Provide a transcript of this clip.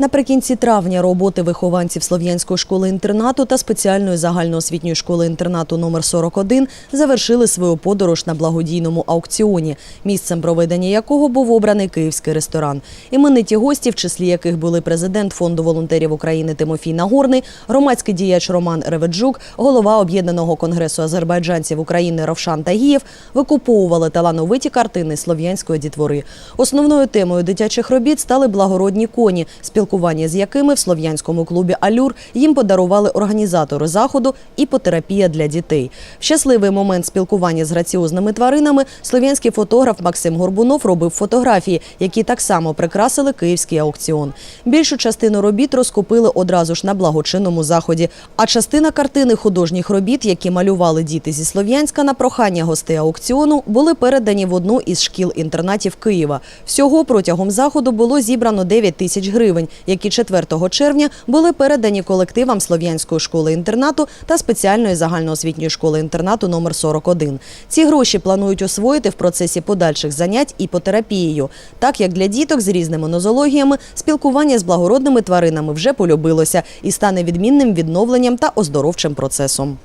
Наприкінці травня роботи вихованців Слов'янської школи-інтернату та спеціальної загальноосвітньої школи-інтернату номер 41 завершили свою подорож на благодійному аукціоні, місцем проведення якого був обраний київський ресторан. Імениті гості, в числі яких були президент Фонду волонтерів України Тимофій Нагорний, громадський діяч Роман Реведжук, голова Об'єднаного конгресу азербайджанців України Равшан Тагієв, викуповували талановиті картини слов'янської дітвори. Основною темою дитячих робіт стали благородні коні, спілкування з якими в слов'янському клубі Алюр їм подарували організатори заходу іпотерапія для дітей. В щасливий момент спілкування з граціозними тваринами слов'янський фотограф Максим Горбунов робив фотографії, які так само прикрасили київський аукціон. Більшу частину робіт розкупили одразу ж на благочинному заході. А частина картини художніх робіт, які малювали діти зі Слов'янська на прохання гостей аукціону, були передані в одну із шкіл-інтернатів Києва. Всього протягом заходу було зібрано 9 тисяч гривень, які 4 червня були передані колективам Слов'янської школи-інтернату та спеціальної загальноосвітньої школи-інтернату номер 41. Ці гроші планують освоїти в процесі подальших занять іпотерапією, так як для діток з різними нозологіями спілкування з благородними тваринами вже полюбилося і стане відмінним відновленням та оздоровчим процесом.